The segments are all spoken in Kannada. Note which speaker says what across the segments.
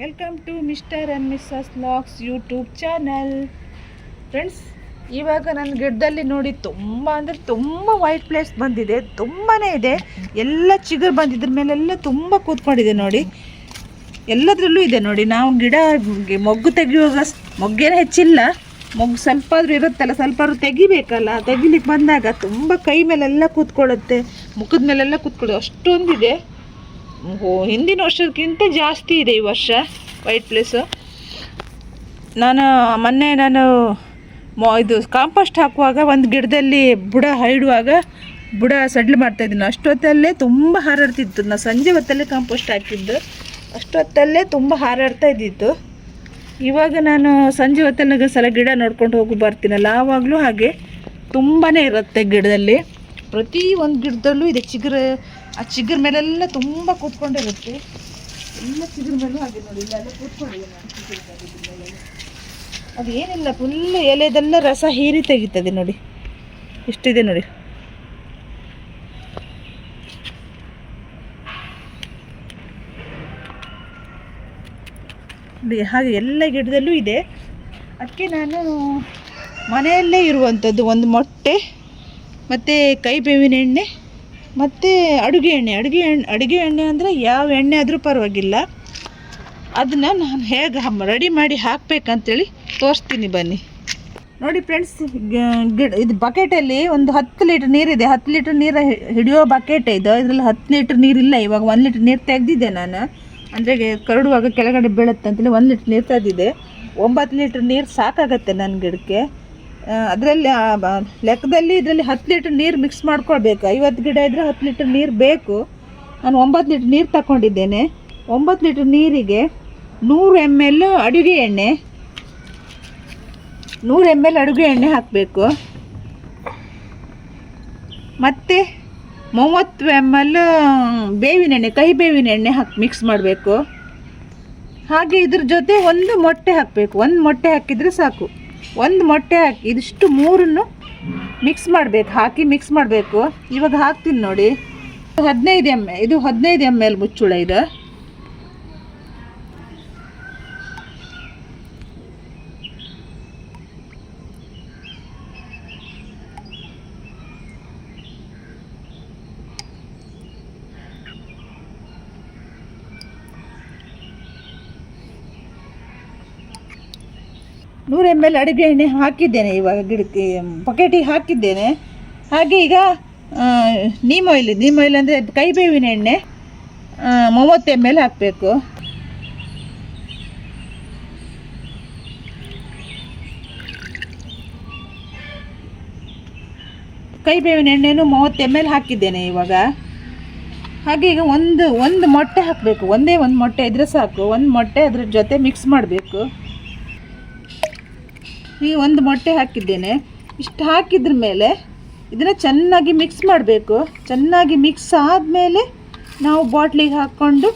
Speaker 1: Welcome to mister and missus locks YouTube channel friends ಇವಾಗ ನನ್ನ ಗಿಡದಲ್ಲಿ ನೋಡಿ ತುಂಬ ಅಂದರೆ ತುಂಬ ವೈಟ್ ಪ್ಲೇಸ್ ಬಂದಿದೆ ತುಂಬಾ ಇದೆ. ಎಲ್ಲ ಚಿಗುರು ಬಂದಿದ್ರ ಮೇಲೆಲ್ಲ ತುಂಬ ಕೂತ್ಕೊಂಡಿದೆ ನೋಡಿ. ಎಲ್ಲದರಲ್ಲೂ ಇದೆ ನೋಡಿ. ನಾವು ಗಿಡ ಮೊಗ್ಗು ತೆಗೆಯುವಾಗ ಮೊಗ್ಗೇನೇ ಹೆಚ್ಚಿಲ್ಲ. ಮೊಗ್ಗು ಸ್ವಲ್ಪ ಆದರೂ ಇರುತ್ತಲ್ಲ, ಸ್ವಲ್ಪ ಆದ್ರೂ ತೆಗಿಬೇಕಲ್ಲ. ತೆಗಿಲಿಕ್ಕೆ ಬಂದಾಗ ತುಂಬ ಕೈ ಮೇಲೆಲ್ಲ ಕೂತ್ಕೊಳ್ಳುತ್ತೆ, ಮುಖದ ಮೇಲೆಲ್ಲ ಕೂತ್ಕೊಳ್ಳುತ್ತೆ. ಅಷ್ಟೊಂದಿದೆ. ಹಿಂದಿನ ವರ್ಷಕ್ಕಿಂತ ಜಾಸ್ತಿ ಇದೆ ಈ ವರ್ಷ ವೈಟ್ ಪ್ಲೇಸು ನಾನು, ಮೊನ್ನೆ ನಾನು ಮೊ, ಇದು ಕಾಂಪೋಸ್ಟ್ ಹಾಕುವಾಗ ಒಂದು ಗಿಡದಲ್ಲಿ ಬುಡ ಹೈಡುವಾಗ ಬುಡ ಸಡ್ಲು ಮಾಡ್ತಾಯಿದ್ದೀನಿ ಅಷ್ಟೊತ್ತಲ್ಲೇ ತುಂಬ ಹಾರಾಡ್ತಿತ್ತು. ನಾನು ಸಂಜೆ ಹೊತ್ತಲ್ಲೇ ಕಾಂಪೋಸ್ಟ್ ಹಾಕಿದ್ದು. ಅಷ್ಟೊತ್ತಲ್ಲೇ ತುಂಬ ಹಾರಾಡ್ತಾ ಇದ್ದಿತ್ತು. ಇವಾಗ ನಾನು ಸಂಜೆ ಹೊತ್ತಲ್ಲಿ ಸಲ ಗಿಡ ನೋಡ್ಕೊಂಡು ಹೋಗಿ ಬರ್ತೀನಲ್ಲ ಆವಾಗಲೂ ಹಾಗೆ ತುಂಬಾ ಇರುತ್ತೆ ಗಿಡದಲ್ಲಿ. ಪ್ರತಿ ಒಂದು ಗಿಡದಲ್ಲೂ ಇದೆ ಚಿಗುರು ಆ ಚಿಗುರ್ ಮೇಲೆಲ್ಲ ತುಂಬ ಕೂತ್ಕೊಂಡಿರುತ್ತೆ. ಎಲ್ಲ ಚಿಗುರ್ ಮೇಲೂ ಹಾಗೆ ನೋಡಿ ಇಲ್ಲೆಲ್ಲ ಕೂತ್ಕೊಂಡಿದೆ. ಅದು ಏನಿಲ್ಲ ಫುಲ್ ಎಲೆದೆಲ್ಲ ರಸ ಹೀರಿ ತೆಗಿತದೆ ನೋಡಿ. ಇಷ್ಟಿದೆ ನೋಡಿ, ಹಾಗೆ ಎಲ್ಲ ಗಿಡದಲ್ಲೂ ಇದೆ. ಅದಕ್ಕೆ ನಾನು ಮನೆಯಲ್ಲೇ ಇರುವಂಥದ್ದು ಒಂದು ಮೊಟ್ಟೆ, ಮತ್ತು ಕೈಬೇವಿನ ಎಣ್ಣೆ ಮತ್ತು ಅಡುಗೆ ಎಣ್ಣೆ. ಅಡುಗೆ ಎಣ್ಣೆ ಅಡುಗೆ ಎಣ್ಣೆ ಅಂದರೆ ಯಾವ ಎಣ್ಣೆ ಆದರೂ ಪರವಾಗಿಲ್ಲ. ಅದನ್ನು ನಾನು ಹೇಗೆ ರೆಡಿ ಮಾಡಿ ಹಾಕಬೇಕಂತೇಳಿ ತೋರಿಸ್ತೀನಿ ಬನ್ನಿ. ನೋಡಿ ಫ್ರೆಂಡ್ಸ್ ಗಿಡ, ಇದು ಬಕೆಟಲ್ಲಿ ಒಂದು ಹತ್ತು ಲೀಟ್ರ್ ನೀರಿದೆ. ಹತ್ತು ಲೀಟ್ರ್ ನೀರು ಹಿಡಿಯೋ ಬಕೆಟ್ ಇದು. ಇದರಲ್ಲಿ ಹತ್ತು ಲೀಟ್ರ್ ನೀರಿಲ್ಲ. ಇವಾಗ ಒಂದು ಲೀಟ್ರ್ ನೀರು ತೆಗೆದಿದ್ದೆ ನಾನು. ಅಂದರೆ ಕರಡುವಾಗ ಕೆಳಗಡೆ ಬೀಳುತ್ತೆ ಅಂತೇಳಿ ಒಂದು ಲೀಟ್ರ್ ನೀರು ತೆಗೆದಿದೆ ಒಂಬತ್ತು ಲೀಟ್ರ್ ನೀರು ಸಾಕಾಗತ್ತೆ ನನ್ನ ಗಿಡಕ್ಕೆ. ಅದರಲ್ಲಿ ಲೆಕ್ಕದಲ್ಲಿ ಇದರಲ್ಲಿ ಹತ್ತು ಲೀಟ್ರ್ ನೀರು ಮಿಕ್ಸ್ ಮಾಡ್ಕೊಳ್ಬೇಕು. ಐವತ್ತು ಗಿಡ ಇದ್ದರೆ ಹತ್ತು ಲೀಟ್ರ್ ನೀರು ಬೇಕು. ನಾನು ಒಂಬತ್ತು ಲೀಟ್ರ್ ನೀರು ತಗೊಂಡಿದ್ದೇನೆ ಒಂಬತ್ತು ಲೀಟ್ರ್ ನೀರಿಗೆ ನೂರು ಎಂ ಎಲ್ ಅಡುಗೆ ಎಣ್ಣೆ, ನೂರು ಎಂ ಎಲ್ ಅಡುಗೆ ಎಣ್ಣೆ ಹಾಕಬೇಕು. ಮತ್ತು ಮೂವತ್ತು ಎಂ ಎಲ್ ಬೇವಿನ ಎಣ್ಣೆ, ಕಹಿ ಬೇವಿನ ಎಣ್ಣೆ ಹಾಕಿ ಮಿಕ್ಸ್ ಮಾಡಬೇಕು. ಹಾಗೆ ಇದ್ರ ಜೊತೆ ಒಂದು ಮೊಟ್ಟೆ ಹಾಕಬೇಕು. ಒಂದು ಮೊಟ್ಟೆ ಹಾಕಿದರೆ ಸಾಕು. ಒಂದು ಮೊಟ್ಟೆ ಹಾಕಿ, ಇದಿಷ್ಟು ಮೂರನ್ನು ಮಿಕ್ಸ್ ಮಾಡಬೇಕು, ಹಾಕಿ ಮಿಕ್ಸ್ ಮಾಡಬೇಕು. ಇವಾಗ ಹಾಕ್ತೀನಿ ನೋಡಿ. ಹದಿನೈದು ಎಂ ಇದು ಹದಿನೈದು ಎಂ ಎಲ್ ಮುಚ್ಚುಳ ಇದು. ನೂರು ಎಂ ಎಲ್ ಅಡುಗೆ ಎಣ್ಣೆ ಹಾಕಿದ್ದೇನೆ ಇವಾಗ ಗಿಡಕ್ಕೆ ಪೊಕೆಟಿಗೆ ಹಾಕಿದ್ದೇನೆ. ಹಾಗೆ ಈಗ ನೀಮ್ ಆಯಿಲ್ ನೀಮ್ ಆಯಿಲ್ ಅಂದರೆ ಕೈಬೇವಿನ ಎಣ್ಣೆ ಮೂವತ್ತು ಎಂ ಎಲ್ ಹಾಕಬೇಕು. ಕೈಬೇವಿನ ಎಣ್ಣೆನೂ ಮೂವತ್ತು ಎಂ ಎಲ್ ಹಾಕಿದ್ದೇನೆ ಇವಾಗ. ಹಾಗೆ ಈಗ ಒಂದು ಒಂದು ಮೊಟ್ಟೆ ಹಾಕಬೇಕು. ಒಂದೇ ಒಂದು ಮೊಟ್ಟೆ ಇದ್ರೆ ಸಾಕು. ಒಂದು ಮೊಟ್ಟೆ ಅದ್ರ ಜೊತೆ ಮಿಕ್ಸ್ ಮಾಡಬೇಕು. ಈ ಒಂದು ಮೊಟ್ಟೆ ಹಾಕಿದ್ದೇನೆ. ಇಷ್ಟು ಹಾಕಿದ್ರ ಮೇಲೆ ಇದನ್ನು ಚೆನ್ನಾಗಿ ಮಿಕ್ಸ್ ಮಾಡಬೇಕು. ಚೆನ್ನಾಗಿ ಮಿಕ್ಸ್ ಆದಮೇಲೆ ನಾವು ಬಾಟ್ಲಿಗೆ ಹಾಕ್ಕೊಂಡು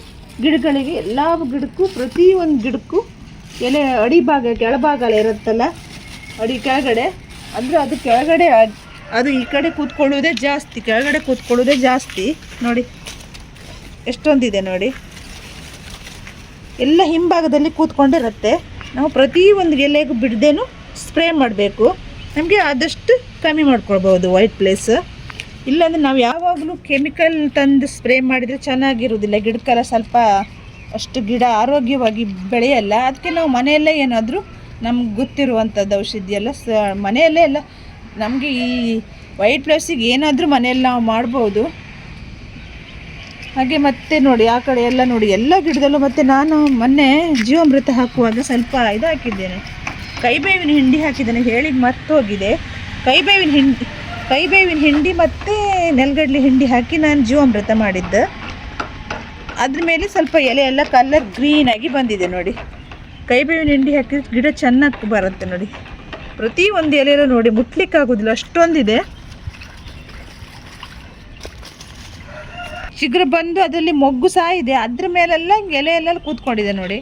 Speaker 1: ಗಿಡಗಳಿಗೆ ಎಲ್ಲ ಗಿಡಕ್ಕೂ, ಪ್ರತಿ ಒಂದು ಗಿಡಕ್ಕೂ ಎಲೆ ಅಡಿಭಾಗ ಕೆಳಭಾಗ ಇರುತ್ತಲ್ಲ, ಅಡಿ ಕೆಳಗಡೆ. ಅಂದರೆ ಅದು ಕೆಳಗಡೆ ಅದು ಈ ಕಡೆ ಕೂತ್ಕೊಳ್ಳೋದೇ ಜಾಸ್ತಿ, ಕೆಳಗಡೆ ಕೂತ್ಕೊಳ್ಳೋದೇ ಜಾಸ್ತಿ. ನೋಡಿ, ಎಷ್ಟೊಂದಿದೆ ನೋಡಿ. ಎಲ್ಲ ಹಿಂಭಾಗದಲ್ಲಿ ಕೂತ್ಕೊಂಡಿರುತ್ತೆ. ನಾವು ಪ್ರತಿ ಒಂದು ಎಲೆಗೂ ಬಿಡದೇನು ಸ್ಪ್ರೇ ಮಾಡಬೇಕು. ನಮಗೆ ಆದಷ್ಟು ಕಮ್ಮಿ ಮಾಡ್ಕೊಳ್ಬೋದು ವೈಟ್ ಪ್ಲೇಸ್ ಇಲ್ಲಾಂದರೆ ನಾವು ಯಾವಾಗಲೂ ಕೆಮಿಕಲ್ ತಂದು ಸ್ಪ್ರೇ ಮಾಡಿದರೆ ಚೆನ್ನಾಗಿರೋದಿಲ್ಲ. ಗಿಡಕ್ಕೆಲ್ಲ ಸ್ವಲ್ಪ ಅಷ್ಟು ಗಿಡ ಆರೋಗ್ಯವಾಗಿ ಬೆಳೆಯಲ್ಲ. ಅದಕ್ಕೆ ನಾವು ಮನೆಯಲ್ಲೇ ಏನಾದರೂ ನಮ್ಗೆ ಗೊತ್ತಿರುವಂಥದ್ದು ಔಷಧಿ ಎಲ್ಲ ಸ, ಮನೆಯಲ್ಲೇ ಎಲ್ಲ ನಮಗೆ ಈ ವೈಟ್ ಪ್ಲೇಸಿಗೆ ಏನಾದರೂ ಮನೆಯಲ್ಲಿ ನಾವು ಮಾಡ್ಬೋದು. ಹಾಗೆ ಮತ್ತೆ ನೋಡಿ, ಆ ಕಡೆ ಎಲ್ಲ ನೋಡಿ, ಎಲ್ಲ ಗಿಡದಲ್ಲೂ ಮತ್ತೆ ನಾನು ಮೊನ್ನೆ ಜೀವಾಮೃತ ಹಾಕುವಾಗ ಸ್ವಲ್ಪ ಇದು ಹಾಕಿದ್ದೇನೆ ಕೈಬೇವಿನ ಹಿಂಡಿ ಹಾಕಿದ್ದೇನೆ, ಹೇಳಿದ ಮರ್ತೋಗಿದೆ. ಕೈಬೇವಿನ ಹಿಂಡಿ ಕೈಬೇವಿನ ಹಿಂಡಿ ಮತ್ತು ನೆಲಗಡಲೆ ಹಿಂಡಿ ಹಾಕಿ ನಾನು ಜೀವಾಮೃತ ಮಾಡಿದ್ದೆ. ಅದ್ರ ಮೇಲೆ ಸ್ವಲ್ಪ ಎಲೆ ಎಲ್ಲ ಕಲರ್ ಗ್ರೀನಾಗಿ ಬಂದಿದೆ ನೋಡಿ. ಕೈಬೇವಿನ ಹಿಂಡಿ ಹಾಕಿದ್ರೆ ಗಿಡ ಚೆನ್ನಾಗಿ ಬರುತ್ತೆ ನೋಡಿ. ಪ್ರತಿ ಒಂದು ಎಲೆಯಲ್ಲೂ ನೋಡಿ, ಮುಟ್ಲಿಕ್ಕಾಗೋದಿಲ್ಲ, ಅಷ್ಟೊಂದಿದೆ. ಚಿಗುರು ಬಂದು ಅದರಲ್ಲಿ ಮೊಗ್ಗು ಸಹ ಇದೆ ಅದ್ರ ಮೇಲೆಲ್ಲ ಎಲೆ ಎಲ್ಲ ಕೂತ್ಕೊಂಡಿದೆ ನೋಡಿ.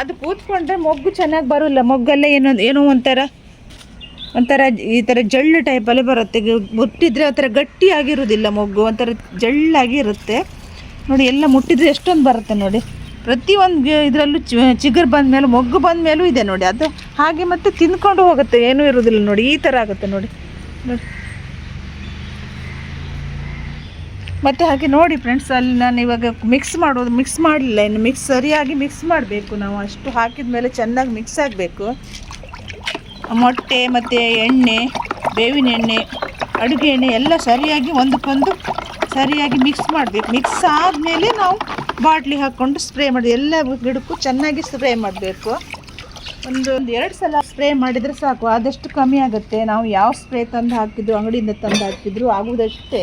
Speaker 1: ಅದು ಕೂತ್ಕೊಂಡ್ರೆ ಮೊಗ್ಗು ಚೆನ್ನಾಗಿ ಬರೋಲ್ಲ. ಮೊಗ್ಗಲ್ಲೇ ಏನೋ ಏನೋ ಒಂಥರ ಒಂಥರ ಈ ಥರ ಜಳ್ಳು ಟೈಪಲ್ಲೇ ಬರುತ್ತೆ. ಮುಟ್ಟಿದ್ರೆ ಆ ಒಂಥರ ಗಟ್ಟಿಯಾಗಿರೋದಿಲ್ಲ ಮೊಗ್ಗು, ಒಂಥರ ಜಳ್ಳಾಗಿ ಇರುತ್ತೆ ನೋಡಿ, ಎಲ್ಲ ಮುಟ್ಟಿದ್ರೆ ಎಷ್ಟೊಂದು ಬರುತ್ತೆ ನೋಡಿ. ಪ್ರತಿಯೊಂದು ಇದರಲ್ಲೂ ಚಿಗುರು ಬಂದ ಮೇಲೆ ಮೊಗ್ಗು ಬಂದ ಮೇಲೂ ಇದೆ ನೋಡಿ. ಅದು ಹಾಗೆ ಮತ್ತೆ ತಿಂದ್ಕೊಂಡು ಹೋಗುತ್ತೆ. ಏನೂ ಇರೋದಿಲ್ಲ ನೋಡಿ. ಈ ಥರ ಆಗುತ್ತೆ ನೋಡಿ. ನೋಡಿ. ಮತ್ತು ಹಾಗೆ ನೋಡಿ ಫ್ರೆಂಡ್ಸ್ ಅಲ್ಲಿ ನಾನು ಇವಾಗ ಮಿಕ್ಸ್ ಮಾಡೋದು ಮಿಕ್ಸ್ ಮಾಡಲಿಲ್ಲ ಇನ್ನು. ಮಿಕ್ಸ್ ಸರಿಯಾಗಿ ಮಿಕ್ಸ್ ಮಾಡಬೇಕು ನಾವು. ಅಷ್ಟು ಹಾಕಿದ ಮೇಲೆ ಚೆನ್ನಾಗಿ ಮಿಕ್ಸ್ ಆಗಬೇಕು. ಮೊಟ್ಟೆ, ಮತ್ತು ಎಣ್ಣೆ, ಬೇವಿನ ಎಣ್ಣೆ, ಅಡುಗೆ ಎಣ್ಣೆ ಎಲ್ಲ ಸರಿಯಾಗಿ ಒಂದಕ್ಕೊಂದು ಸರಿಯಾಗಿ ಮಿಕ್ಸ್ ಮಾಡಬೇಕು. ಮಿಕ್ಸ್ ಆದಮೇಲೆ ನಾವು ಬಾಟ್ಲಿ ಹಾಕ್ಕೊಂಡು ಸ್ಪ್ರೇ ಮಾಡಿ, ಎಲ್ಲ ಗಿಡಕ್ಕೂ ಚೆನ್ನಾಗಿ ಸ್ಪ್ರೇ ಮಾಡಬೇಕು. ಒಂದು ಒಂದು ಎರಡು ಸಲ ಸ್ಪ್ರೇ ಮಾಡಿದರೆ ಸಾಕು. ಆದಷ್ಟು ಕಮ್ಮಿ ಆಗುತ್ತೆ. ನಾವು ಯಾವ ಸ್ಪ್ರೇ ತಂದು ಹಾಕಿದ್ರು ಅಂಗಡಿಯಿಂದ ತಂದು ಹಾಕಿದ್ರು ಆಗುವುದಷ್ಟೇ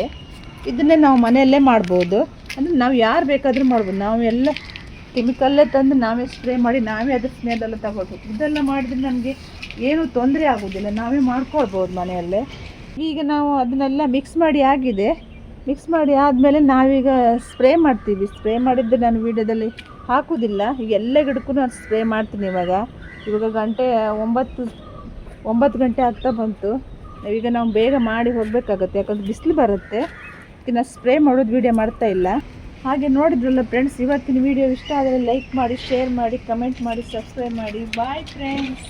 Speaker 1: ಇದನ್ನೇ ನಾವು ಮನೆಯಲ್ಲೇ ಮಾಡ್ಬೋದು. ಅಂದರೆ ನಾವು ಯಾರು ಬೇಕಾದರೂ ಮಾಡ್ಬೋದು. ನಾವು ಎಲ್ಲ ಕೆಮಿಕಲ್ಲೇ ತಂದು ನಾವೇ ಸ್ಪ್ರೇ ಮಾಡಿ, ನಾವೇ ಅದ್ರ ಸ್ಮೆಲ್ಲೆಲ್ಲ ತಗೋದು ಇದೆಲ್ಲ ಮಾಡಿದ್ರೆ ನಮಗೆ ಏನೂ ತೊಂದರೆ ಆಗೋದಿಲ್ಲ. ನಾವೇ ಮಾಡ್ಕೊಳ್ಬೋದು ಮನೆಯಲ್ಲೇ. ಈಗ ನಾವು ಅದನ್ನೆಲ್ಲ ಮಿಕ್ಸ್ ಮಾಡಿ ಆಗಿದೆ. ಮಿಕ್ಸ್ ಮಾಡಿ ಆದಮೇಲೆ ನಾವೀಗ ಸ್ಪ್ರೇ ಮಾಡ್ತೀವಿ. ಸ್ಪ್ರೇ ಮಾಡಿದ್ದು ನಾನು ವೀಡಿಯೋದಲ್ಲಿ ಹಾಕೋದಿಲ್ಲ. ಈಗ ಎಲ್ಲ ಗಿಡಕ್ಕೂ ನಾನು ಸ್ಪ್ರೇ ಮಾಡ್ತೀನಿ ಇವಾಗ. ಇವಾಗ ಗಂಟೆ ಒಂಬತ್ತು ಒಂಬತ್ತು ಗಂಟೆ ಆಗ್ತಾ ಬಂತು. ಈಗ ನಾವು ಬೇಗ ಮಾಡಿ ಹೋಗಬೇಕಾಗತ್ತೆ. ಯಾಕಂದ್ರೆ ಬಿಸಿಲು ಬರುತ್ತೆ. ಇದನ್ನು ಸ್ಪ್ರೇ ಮಾಡೋದು ವೀಡಿಯೋ ಮಾಡ್ತಾ ಇಲ್ಲ. ಹಾಗೆ ನೋಡಿದ್ರಲ್ಲ ಫ್ರೆಂಡ್ಸ್ ಇವತ್ತಿನ ವೀಡಿಯೋ ಇಷ್ಟ ಆದರೆ ಲೈಕ್ ಮಾಡಿ ಶೇರ್ ಮಾಡಿ ಕಮೆಂಟ್ ಮಾಡಿ ಸಬ್ಸ್ಕ್ರೈಬ್ ಮಾಡಿ. Bye friends